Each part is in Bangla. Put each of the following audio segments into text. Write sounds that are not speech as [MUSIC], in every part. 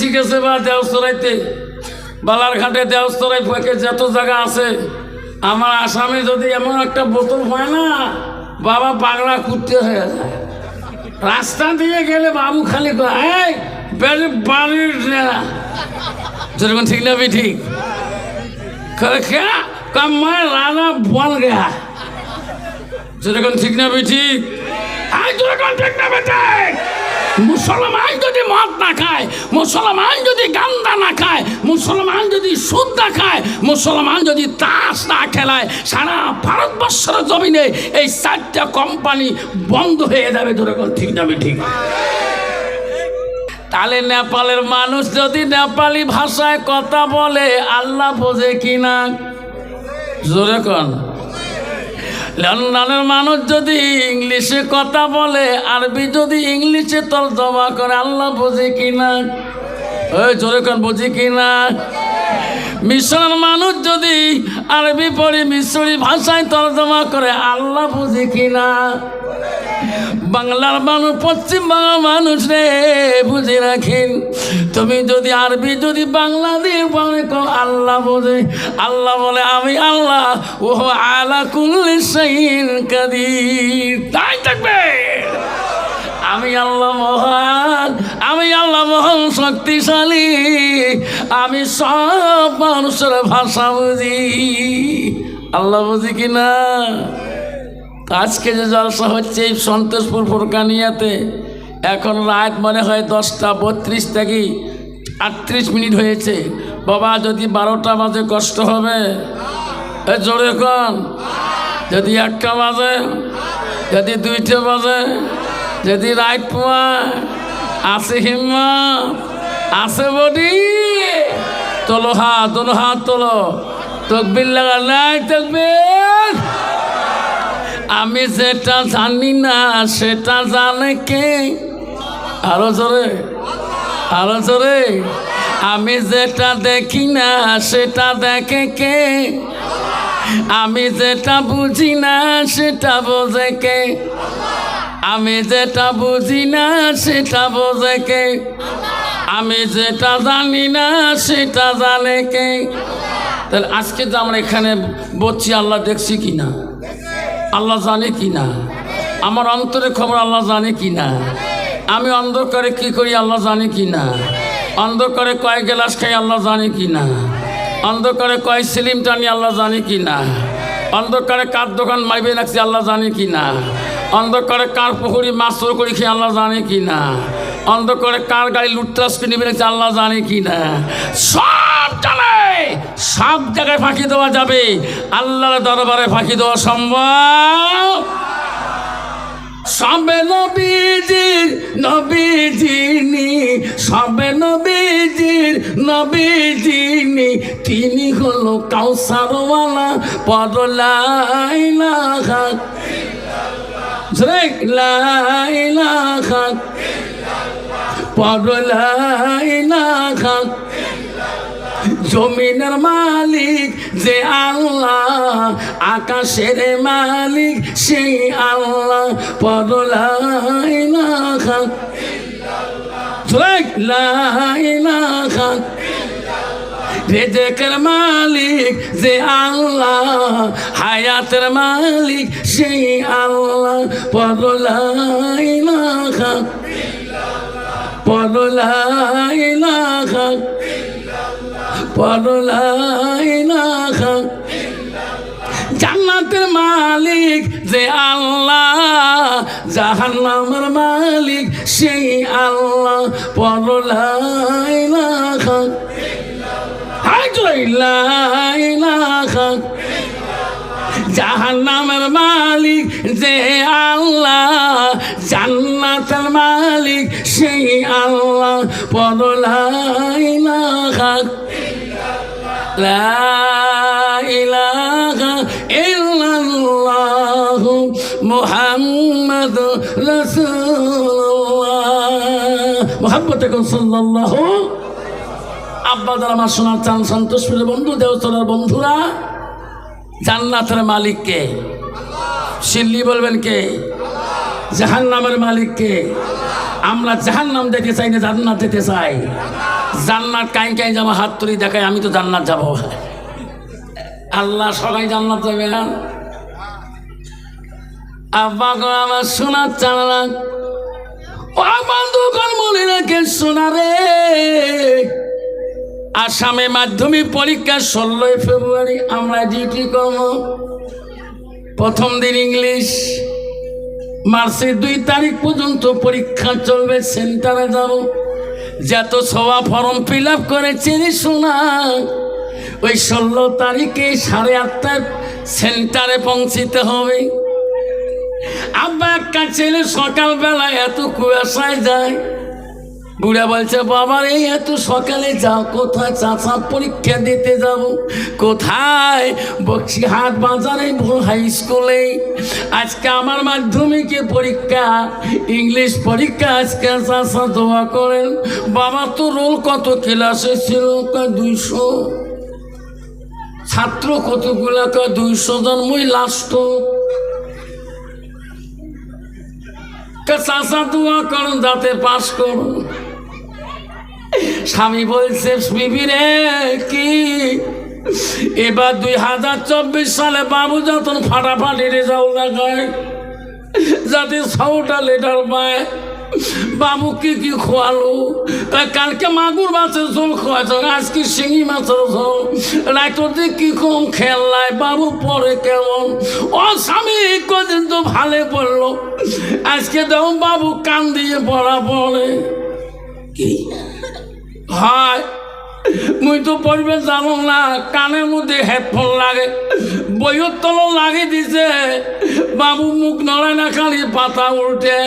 ঠিক আছে বা দেওস্তরাইতে বালারঘাটে দেওস্তরাই ফাঁকে যত জায়গা আছে। আমার আসামি যদি এমন একটা বোতল হয় না, বাবা বাংলা কুটতে হয়ে যায়। রাস্তা দিয়ে গেলে বাবু খালি ঠিক না ঠিক কামায় বল গেয়া যেরকম ঠিক না ঠিক ঠিক না মুসলমান যদি মদ না খায়, মুসলমান যদি গান্দা না খায়, মুসলমান যদি সুদ না খায়, মুসলমান যদি তাস না খেলায়, সারা ভারতবর্ষের জমিনে এই চারটা কোম্পানি বন্ধ হয়ে যাবে। যেরকম ঠিক যাবে ঠিক। তাহলে নেপালের মানুষ যদি নেপালি ভাষায় কথা বলে, আল্লাহ বোঝে কিনা? জোরে কন। লন্ডনের মানুষ যদি ইংলিশে কথা বলে, আরবি যদি ইংলিশে তর্জমা করে, আল্লাহ বুঝি কিনা ওই জোরে কন, বুঝি কিনা মিশরের মানুষ যদি আরবি পড়ি, মিশরি ভাষায় তর্জমা করে, আল্লাহ বুঝি কিনা বাংলার মানুষ পশ্চিম বাংলার মানুষ রে, বুঝে রাখেন। তুমি যদি আরবি, যদি বাংলা দিয়ে মনে করো আল্লাহ বোঝে আল্লাহ বলে, আমি আল্লাহ ও আলা কুল্লি সাইন কাদির। তাই থাকবে। আমি আল্লাহ মহান, আমি আল্লাহ মহান শক্তিশালী, আমি সব মানুষের ভাষা বুঝি। আল্লাহ বুঝি কিনা? আজকে যে জলসা হচ্ছে এই সন্তোষপুর ফুরকানিয়াতে, এখন রাত মনে হয় দশটা বত্রিশ থেকে আটত্রিশ মিনিট হয়েছে। বাবা, যদি বারোটা বাজে কষ্ট হবে জোরে কন। যদি একটা বাজে, যদি দুইটা বাজে, যদি রাত পোয়া, আছে হিম্মত, আছে বডি। তোলো হাত তোলো হাত তোলো। তকবির লাগা, নাই তকবির। আমি যেটা জানি না, সেটা জানে কে? আরও জোরে আরও জোরে। আমি যেটা দেখি না, সেটা দেখে কে? আমি যেটা বুঝি না, সেটা বোঝে কে? আমি যেটা বুঝি না, সেটা বোঝে কে? আমি যেটা জানি না, সেটা জানে কে? তাহলে আজকে তো আমরা এখানে বলছি, আল্লাহ দেখছি কি না আল্লাহ জানে কি না আমার অন্তরের খবর আল্লাহ জানে কি না আমি অন্ধকারে কি করি আল্লাহ জানে কি না অন্ধকারে কয় গ্লাস খাই আল্লাহ জানে কি না অন্ধকারে কয় সিলিম টানি আল্লাহ জানে কি না অন্ধকারে কার দোকান মাইবে রাখছি আল্লাহ জানে কি না অন্ধকারে কার পুকুরি মাছ চোর করি খেয়ে আল্লাহ জানে কি না? অন্ধকারে কার গাড়ি লুটতাস করে নিবে রাখছি আল্লাহ জানে কি না? সব জানে, সব জায়গায় ফাঁকি দেওয়া যাবে। আল্লাহর দরবারে ফাঁকি দেওয়া সম্ভব? সবে নবীজির নবীজিনি, সবে নবীজির নবীজিনি, তিনি হলো কাউসারওয়ালা পদলাইলা খাক লাইলা খাক পদলাইলা খাক জমিনের মালিক যে আল্লাহ, আকাশের মালিক সেই আল্লাহ। লাইলা খাক রেজেকের মালিক যে আল্লাহ, হায়াতের মালিক সেই আল্লাহ। পদলাইলা খাক পদলাইলাখা জান্নাতের মালিক যে আল্লাহ, জাহান্নামের মালিক সেই আল্লাহ। পদলাইলাখা জাহান নামের মালিক যে আল্লাহ, জান্নাতের মালিক সেই আল্লাহ। পদলাইলাখা মোহাম্মদ ইল্লাল্লাহ মুহাম্মদ রাসূলুল্লাহ। মুহাম্মদ সাল্লাল্লাহু আব্বাদার আমার সোনার চান সন্তোষপুরের বন্ধু দেওতলার বন্ধুরা, জান্নাতের মালিককে সিল্লি বলবেন কে? জাহান্নামের মালিককে আমরা জাহান্নাম দেখে চাই না জান্নাত দিতে চাই। জান্নাত কাই কাই যাব, হাত তুলি দেখাই, আমি তো জান্নাত যাব। আল্লাহ সবাই জান্নাত যাবে আব্বা গো, আমার সোনার চান ও আমার দোকান মনে রাখে সোনারে। আসামে মাধ্যমিক পরীক্ষা ষোলোই ফেব্রুয়ারি আমরা ডিউটি করব। প্রথম দিন ইংলিশ, মার্চের দুই তারিখ পর্যন্ত পরীক্ষা চলবে, সেন্টারে যাব। যত সবা ফর্ম ফিল আপ করে রে শোনা, ওই ষোলো তারিখে সাড়ে আটটায় সেন্টারে পৌঁছিতে হবে। আব্বা একটা ছেলে সকালবেলা এত কুয়াশায় যায় বুড়া বলছে বাবার এই এত সকালে যাও, কোথায় চাচা পরীক্ষা দিতে যাব? কোথায়? বক্সি হাট বাজারে হাই স্কুলে। আজকে আমার মাধ্যমিকে পরীক্ষা, ইংলিশ পরীক্ষা, আজকে চাচা দোয়া করেন। বাবা, তো রোল কত ক্লাসে ছিল? দুইশো। ছাত্র কতগুলো? দুইশো জন, মই লাস্ট চাষা দোয়া করুন, যাতে পাশ করুন। স্বামী বলছে বিবি কি? এবার দুই হাজার চব্বিশ সালে বাবু যখন ফাটাফাটি রেজাল্ট দেখায়, যাতে ছটা লেটার পায়, বাবু কি কি খোয়ালো? তা কালকে মাগুর মাছের ঝোল খোয়াছ আজকে শিঙি মাছের ঝোল। রাইতর দিয়ে কি কম খেললাই বাবু পরে কেমন? ও স্বামী, কদিন তো ভালে পড়ল। আজকে দেখুন বাবু কান দিয়ে পড়া পড়ে। কি? হয় মুই তো পড়বে জানো না কানের মধ্যে হেডফোন লাগে বইয়ের তল লাগে দিছে বাবু মুখ নড়ায় না খালি পাতা উল্টে।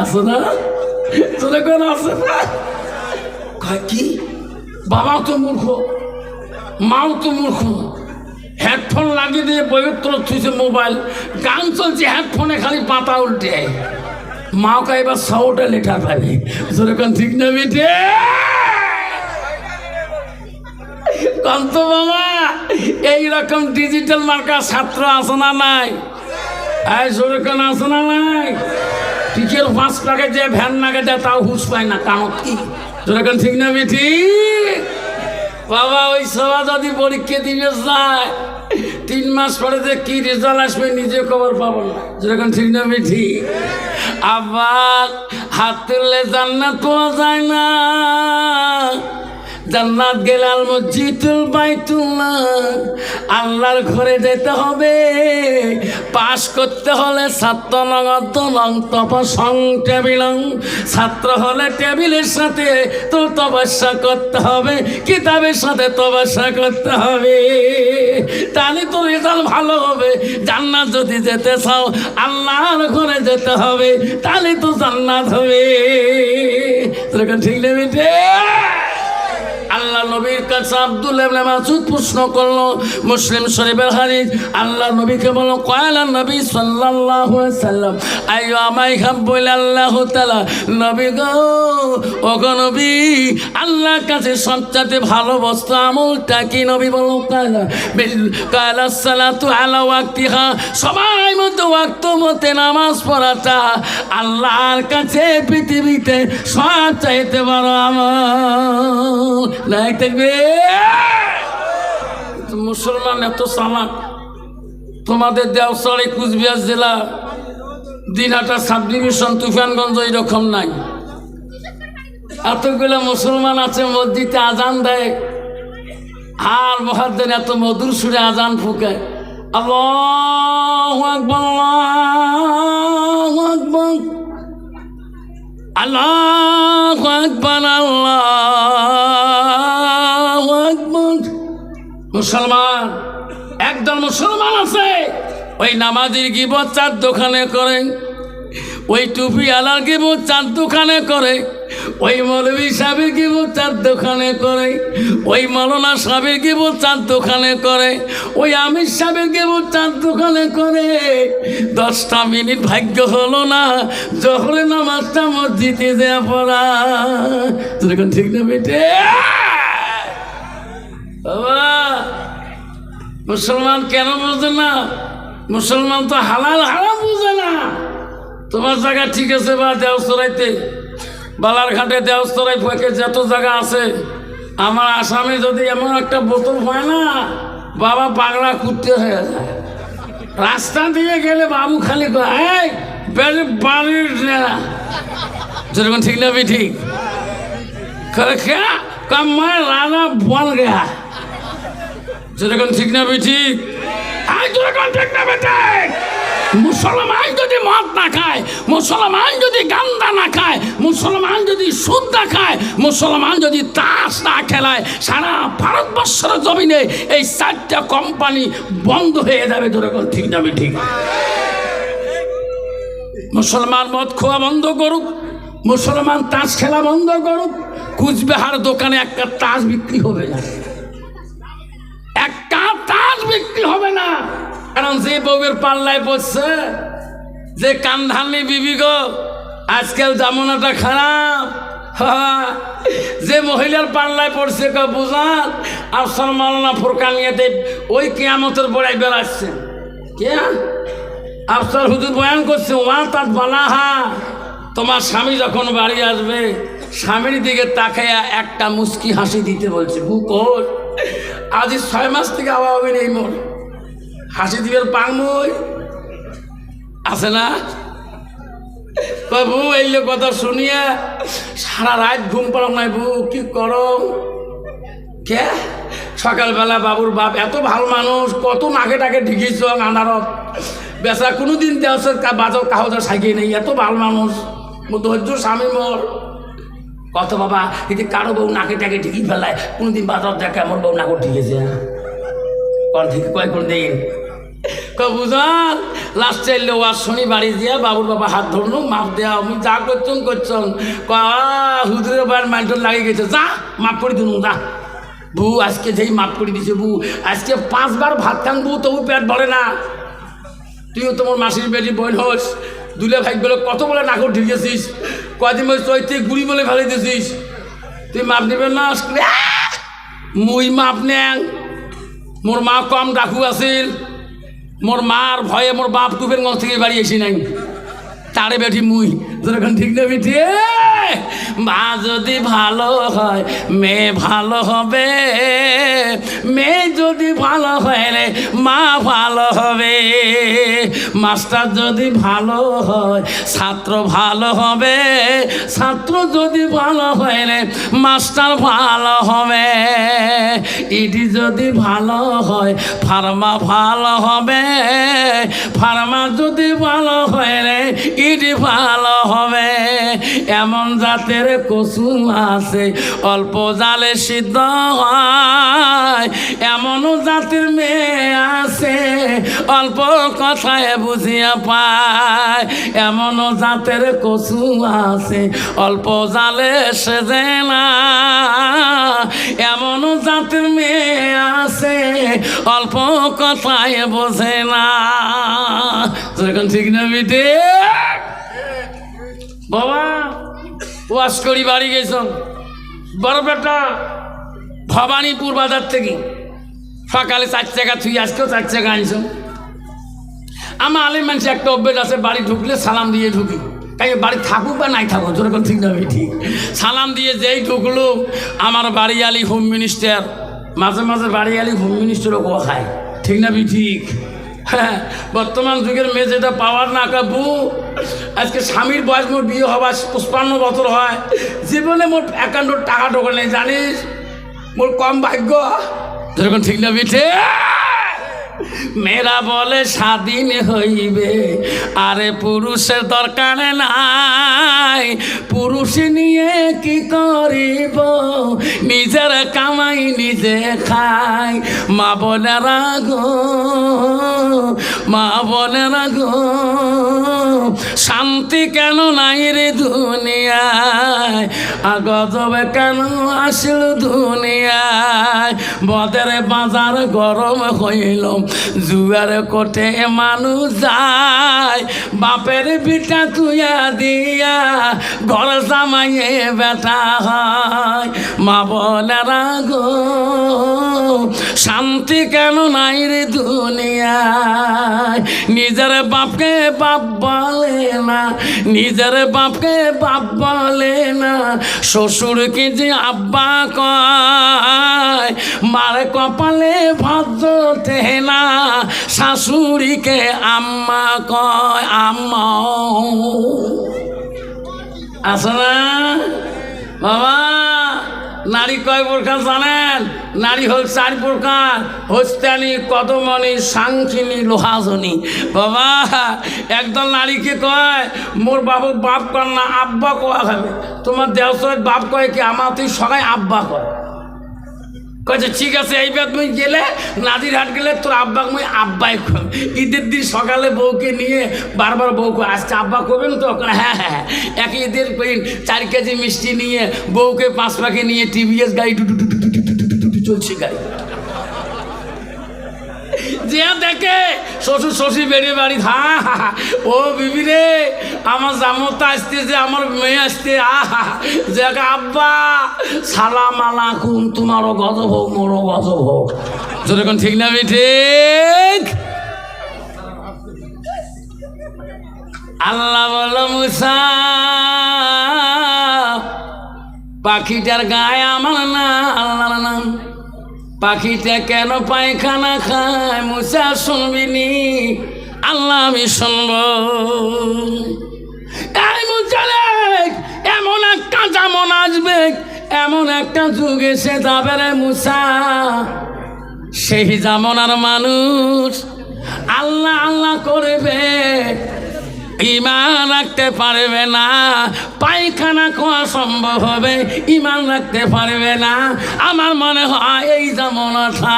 আছে না? তোদের কোন আছে না? কি? বাবাও তো মূর্খ মাও তো মূর্খ। হেডফোন লাগিয়ে দিয়ে বইয়ের তল থুইছে মোবাইল গান চলছে হেডফোনে খালি পাতা উল্টে। মাও এবার সৌটা লেটার পাবে। যেরকম ঠিক না বেটে? কন্ত এইরকম ডিজিটাল মার্কা ছাত্র আছে না নাই? এই যেরকম আছে না নাই? টিকের পাঁচ টাকা যে ভ্যান নাগে দেয়, তাও হুশ পায় না, কানত কি? যেরকম ঠিক না বেটি? বাবা, ওই সভা যদি পরীক্ষা দিবে যায়। তিন মাস পরে যে কি রেজাল্ট আসবে নিজে খবর পাবো না। যেরকম ঠিক না ঠিক। আবার হাত তুললে জান্নাত পাওয়া যায় না। জান্নাত গেলে আল মসজিদুল বাইতুল্লাহ। আল্লাহর ঘরে যেতে হবে। পাশ করতে হলে ছাত্র নগদ নং তপসং টেবিলং। ছাত্র হলে টেবিলের সাথে তো তপস্যা করতে হবে, কিতাবের সাথে তপস্যা করতে হবে। তাহলে তো রেজাল্ট ভালো হবে। জান্নাত যদি যেতে চাও, আল্লাহর ঘরে যেতে হবে, তাহলে তো জান্নাত হবে। তোর ঠিক নেবে আল্লাহ নবীর কাছে আব্দুল ইবনে মাসুদ প্রশ্ন করল, মুসলিম শরীফের হাদিস, আল্লাহ নবীকে বলল কয়লা নবী সাল্লাল্লাহু আলাইহি সাল্লাম, আইয়ো আমাই হাব্বুল আল্লাহ তাআলা, নবী গো গো নবী, আল্লাহর কাছে সবচাইতে ভালো বস্তু আমলটা কি? নবী বলো কয়লা বিল কয়ালা সালাতু আলা ওয়াক্তিহা, সবাই মতো ওয়াক্ত মতে নামাজ পড়াটা আল্লাহর কাছে পৃথিবীতে সব চাইতে বড় আমল। নাই থাকবে? মুসলমান এত চালাক তোমাদের দেওসাড়ি কুচবিহার জেলা, দিনহাটা সাব ডিভিশন তুফানগঞ্জ এরকম নাই। এতগুলো মুসলমান আছে মসজিদে আজান দেয়। আর মহাদ্দেন এত মধুর সুরে আজান ফুকায় আল্লাহু আল্লাহু মুসলমান, একদল মুসলমান আছে। ওই নামাজির গিবত চার দোকানে করে, ওই টুপি আলার গিবত চার দোকানে করে, ওই মৌলবী সাহেবের গিবত চার দোকানে করে, ওই মৌলানা সাহেবের গিবত চার দোকানে করে, ওই আমির সাহেবের গিবত চার দোকানে করে। দশটা মিনিট ভাগ্য হলো না, জহরে নামাজটা মসজিদে দেওয়া পড়া। ঠিক না বেটে? বাবা, মুসলমান কেন বোঝে না? মুসলমান তো হালাল হারাম বুঝে না। তোমার জায়গা ঠিক আছে বা দেও সরাইতে? বালারঘাটে দেওস্তরাই ফুয়াকে যত জায়গা আছে। আমার আসামে যদি এমন একটা বোতল হয় না, বাবা পাগলা কুটতে হয়ে যায়। রাস্তা দিয়ে গেলে বাবু খালি ঠিক না, ঠিক। রাজা বল গয়া যেরকম ঠিক না ঠিক আই যেরকম ঠিক না বেটে মুসলমান যদি মদ না খায়, মুসলমান যদি গান্দা না খায়, মুসলমান যদি সুদ না খায়, মুসলমান যদি তাস না খেলায়, সারা ভারতবর্ষের জমিনে এই চারটা কোম্পানি বন্ধ হয়ে যাবে যেরকম ঠিক না ঠিক মুসলমান মদ খোয়া বন্ধ করুক, মুসলমান তাস খেলা বন্ধ করুক, কুচবিহার দোকানে একটা তাস বিক্রি হবে না। বিক্রি হবে না। কারণ যে বউয়ের পাল্লায় পড়ছে যে কান্ধানি বিবি গো আজকাল জামানাটা খারাপ। [LAUGHS] যে মহিলার পাল্লায় পড়ছে কে বুঝান? আফসার নিয়ে ওই কেয়ামতের বড়াই বেড়াচ্ছে। কে? আফসার হুজুর বয়ান করছে, ওয়া তার বালাহা তোমার স্বামী যখন বাড়ি আসবে স্বামীর দিকে তাকাইয়া একটা মুস্কি হাসি দিতে বলছে বুকর আজ এই ছয় মাস থেকে আবার হবে নেই মোর। হাসি দিবের পাংমই আছে না? বাবু এই কথা শুনিয়া সারা রাত ঘুম পালাম নাই, বউ, কি করো? কে? সকালবেলা বাবুর বাপ, এত ভালো মানুষ, কত নাকে টাকে ঢিকিছ আনারত। বেচা কোনোদিন দেওয়ার বাজার কাহজা সাইকে নেই, এত ভালো মানুষ, মো ধৈর্য স্বামী মোর। কত বাবা যদি কারও বউ নাকে টাকে ঢিকি ফেলায়, কোনোদিন বাজার দেখে আমার বউ নাকর ঢিকেছে কল থেকে কয় কোন দিন। বুঝান লাস্ট ও আর শনি বাড়ি দিয়া বাবুর বাবা হাত ধরলো, মাপ দেয়া, আমি যা করছন করছন হুদুরের বার মাইন্টন লাগিয়ে গেছে, যা, মাপ করে দিন, যা। বু আজকে যেই মাপ করে দিছে বু আজকে পাঁচবার ভাত খান বু তবু পেট ভরে না। তুইও তোমার মাসির বেটি বোন হোস, দুলে ভাই বলে কত বলে নাকর ঢিকেছিস? কদিন বলে তুই গুড়ি বলে ফেলে দিছিস তুই মাপ নেবেন না! মুই মাপ নেন মোর মা কম ডাকু আছিল। মোর মার ভয়ে মোর বাপ টুপের গঞ্জ থেকে বাড়ি এসি নাই। তারে বেঠি মুই। যেরকম ঠিক না বেঠি? মা যদি ভালো হয়, মেয়ে ভালো হবে। মেয়ে যদি ভালো হয় রে, মা ভালো হবে। মাস্টার যদি ভালো হয়, ছাত্র ভালো হবে। ছাত্র যদি ভালো হয় রে, মাস্টার ভালো হবে। ইডি যদি ভালো হয়, ফার্মা ভালো হবে। ফার্মা যদি ভালো হয় রে, ইডি ভালো হবে। এমন জাতের কসু আছে, অল্প জালে সিদ্ধ হয়। এমন জাতের মেয়ে আছে, অল্প কথায় বুঝিয়া পায়। এমন জাতের কসু আছে, অল্প জালে সেজে না। এমন জাতের মেয়ে আছে, অল্প কথায় বোঝে না। যেরকম ঠিক না বিটে বাবা ওয়াশ করি বাড়ি গেছ বড় বেটা, ভবানীপুর বাজার থেকে। সকালে চার চাকা থুই আজকেও চার চাকা আনিস আমার আলিম মানুষ একটা অভ্যেস আছে, বাড়ি ঢুকলে সালাম দিয়ে ঢুকি। তাই বাড়ি থাকুক বা নাই থাকুক যেরকম ঠিক না ঠিক। সালাম দিয়ে যেই ঢুকলো, আমার বাড়ি আলি হোম মিনিস্টার মাঝে মাঝে বাড়ি আলি হোম মিনিস্টারও খায়। ঠিক না ঠিক? হ্যাঁ বর্তমান যুগের মেয়ে যেটা পাওয়ার না কাবু, আজকে স্বামীর বয়স মোর বিয়ে হবার পঁচপান্ন বছর হয়। জীবনে মোর একান্ন টাকা ঢোকে নেই, জানিস? মোর কম ভাগ্য। যেরকম ঠিক না, বিঠে। মেয়েরা বলে, স্বাধীন হইবে। আরে পুরুষের দরকার নাই। পুরুষ নিয়ে কি করিব? নিজের কামাই নিজে খাই। মা বোনেরা গো মা বোনেরা গো শান্তি কেন নাই রে দুনিয়ায়? আগজবে কেন আসিল দুনিয়ায়? বদের বাজার গরম হইল জুয়ার কোটে মানুষ যায়। বাপের পিঠা তুইয়া দিয়া ঘর জামাইয়ে বেটা হয়। মা বলারা গো শান্তি কেন নাই রে দুনিয়ায়? নিজের বাপকে বাপ বলে না, নিজের বাপকে বাপ বলে না। শ্বশুরকে যে আব্বা কয়, মার কপালে ভদ্রতে না শাশুড়িকে আম্মা কয় আম্মা আছে না? বাবা, নারী কয় প্রকার জানেন? নারী হল চার প্রকার। হস্তানি, কদমনি, সাংখিনী, লোহাজনী। বাবা, একদল নারীকে কয়, মোর বাবু বাপ কর না, আব্বা কোয়া খাবে তোমার দেওসর বাপ কয় কি, আমার তুই সবাই আব্বা কয় কয়েছে ঠিক আছে এইবার তুই গেলে নাজিরহাট গেলে তোর আব্বা মুই আব্বাই খুব ঈদের দিন সকালে বউকে নিয়ে বারবার বউকে, আজকে আব্বা করবেন তো? হ্যাঁ হ্যাঁ, হ্যাঁ, হ্যাঁ। এক ঈদের চার কেজি মিষ্টি নিয়ে বউকে পাঁচ পাখি নিয়ে টিভিএস গাড়ি টু টু টু টু টু টু চলছে গাড়ি যে দেখে, শ্বশুর শ্বশুর বেরিয়ে বাড়ি, হা। ও বিবি রে, আমার জামতা আসতেছে আমার মেয়ে আসতে আহা যে আব্বা, সালাম আলাকুম তোমারও গত হোক মোরও গত হোক। যেরকম ঠিক না আমি ঠিক? আল্লাহ মুসা, পাখিটার গায়ে আমার না, আল্লাহর নাম। পাখিটা কেন পায়খানা খায়? মুসা শুনবি নি আল্লাহ আমি শুনব। এই মুসালেক এমন একটা যেমন আসবে, এমন একটা যুগ এসে যাবে রে মুসা। সেই জামনার মানুষ আল্লাহ আল্লাহ করবে। ইমান রাখতে পারবে না। পায়খানা খাওয়া সম্ভব হবে, ইমান রাখতে পারবে না। আমার মনে হয় এই জামনাটা।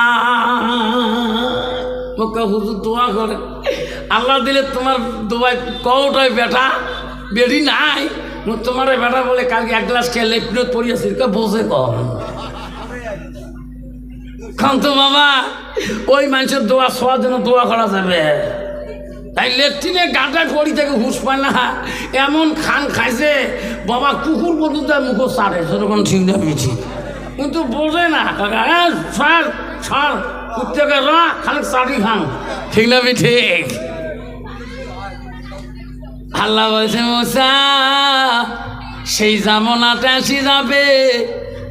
মুখে হুজুর দোয়া করে। আল্লাহ দিলে তোমার দোয়াই কৌটায় বেটা। বেরি নাই। তোমার বেটা বলে কালকে এক গ্লাস খেয়ে লেপিনত পড়িয়েছি বসে কম তো বাবা, ওই মানুষের দোয়া, শোয়ার জন্য দোয়া করা যাবে। তাই লেট্রিনে গাঁটা করি থেকে হুশ পায় না। এমন খান খাইছে, বাবা কুকুর পর্যন্ত মুখ সারে, সেরকম ঠিক না কিন্তু বোঝে না ছাড় ছাড় কুত্তাকে রা খালি চাটি খান। ঠিক না ঠিক। আল্লাহ বলছে মশা সেই জামনাটা আসি যাবে,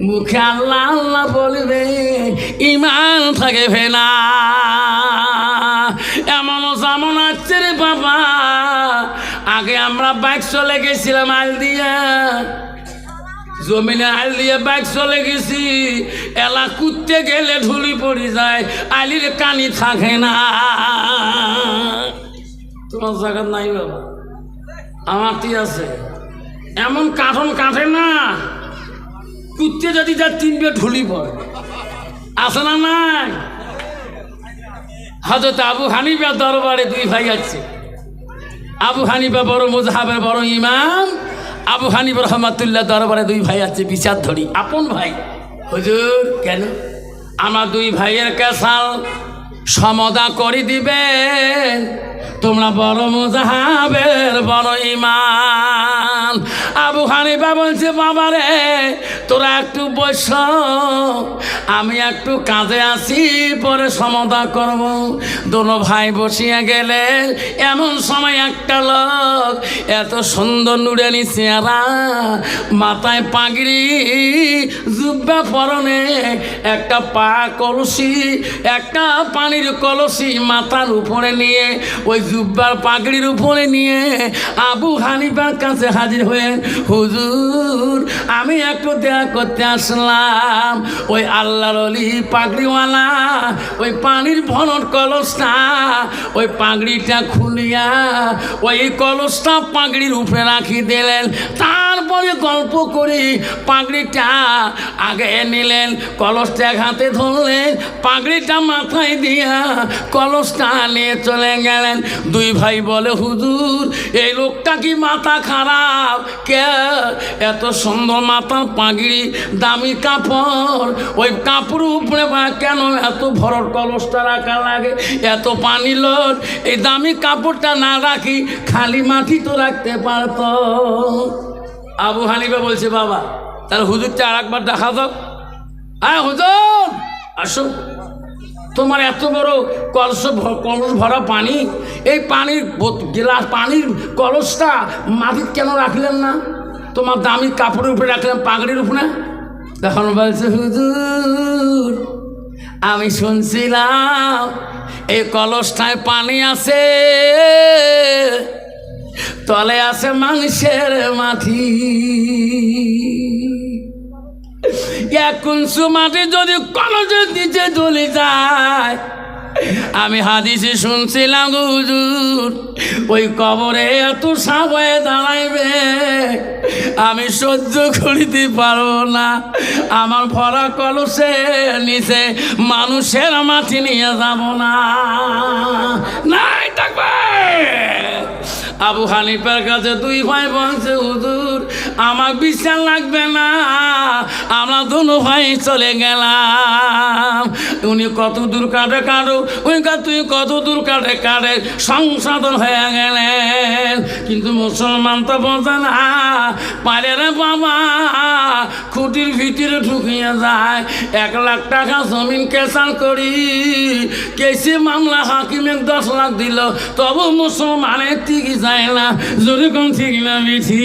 মুখে আল্লাহ আল্লাহ বলবে ইমান থাকে ভেনা এমনও জামন আসছে রে বাবা। আগে আমরা বাইক চলে গেছিলাম আল দিয়া। জমিনে আল দিয়ে বাইক চলে গেছি। এলা কুত্তে গেলে ঢুলি পড়ি যায়, আলির কানি থাকে না। তোমার জায়গা নাই বাবা। আমার তি আছে? এমন কাঠন কাটে না। কুত্তে যদি তার তিনবে ঢুলি পড়ে। আছে না নাই? হজরত আবু হানিফা দরবারে দুই ভাই আছে। আবু হানিফা বড় মুজাহাবের বড় ইমাম, আবু হানিফ রহমাতুল্লাহ দরবারে দুই ভাই আছে, বিচার ধরি। আপন ভাই। হুজুর, কেন? আমার দুই ভাইয়ের কেসাল সমদা করে দিবেন। তোমরা বড় মুজাহাবের বড় ইমান আবু হানিফা বলছে বাবা রে তোরা একটু বস, আমি একটু কাজে আসি পরে সমদা করব। দোনো ভাই বসিয়া গেলে, এমন সময় একটা লোক এত সুন্দর নুড়ানি চেহারা, মাথায় পাগড়ি, জুব্বা পরনে একটা পা কলসি, একটা পানির কলসি মাথার উপরে নিয়ে ওই জুব্বার পাগড়ির উপরে নিয়ে আবু হানিফার কাছে হাজির হয়ে, হুজুর, আমি একটু দেখা করতে আসলাম। ওই আল্লাহর অলি পাগড়িওয়ালা, ওই পানির ভনট কলসটা, ওই পাগড়িটা খুলিয়া ওই কলসটা পাগড়ির উপরে রাখি দিলেন। তারপরে গল্প করি পাগড়িটা আগে নিলেন, কলসটা এক হাতে ধরলেন, পাগড়িটা মাথায় দিয়া কলসটা নিয়ে চলে গেলেন। দুই ভাই বলে, হুজুর, এই লোকটা কি মাথা খারাপ? কে? এত সুন্দর মাথার পাগড়ি, দামি কাপড়। ওই কাপড় উপরে বা কেন এত ভরট কলসটা রাখা লাগে? এত পানি লোড। এই দামি কাপড়টা না রাখি, খালি মাটি তো রাখতে পারতো। আবু হানিফা বলছে, বাবা, তাহলে হুজুরকে আর একবার দেখা দাও হ্যাঁ হুজুর আসো তোমার এত বড় কলস কলস ভরা পানি? এই পানির গ্লাস পানির কলসটা মাটির কেন রাখলেন না? তোমার দামি কাপড়ের উপরে রাখলেন পাগড়ির উপরে? তখন বলছে, হুজুর, আমি শুনছিলাম এই কলসটায় পানি আছে। তলে আছে মাংসের মাটি। এখন সুমাটি যদি কলসের নিচে চলে যায়, আমি হাদিসে শুনছিলাম হুজুর, ওই কবরে এত সাপ হয়ে দাঁড়াইবে, আমি সহ্য করিতে পারব না। আমার ভরা কলসে নিচে মানুষের মাটি নিয়ে যাব না। থাকবে আবু হানিফার কাছে দুই ভাই বলছে হুজুর আমার বিশ্বাস লাগবে না। আমরা দুনো ভাই চলে গেলাম। উনি কত দূর কাটে কাটো উনি তুই কত দূর কাটে কাটে সংশোধন হয়ে গেলেন। কিন্তু মুসলমান তো বোঝে না, পারে রে বাবা, খুঁটির ভিতরে ঢুকিয়ে যায়। এক লাখ টাকা জমিন কেসাল করি, কেসি মামলা হাকিমে দশ লাখ দিল। তবু মুসলমানের ঠিক যায় না যদি কোন ঠিক। না বেশি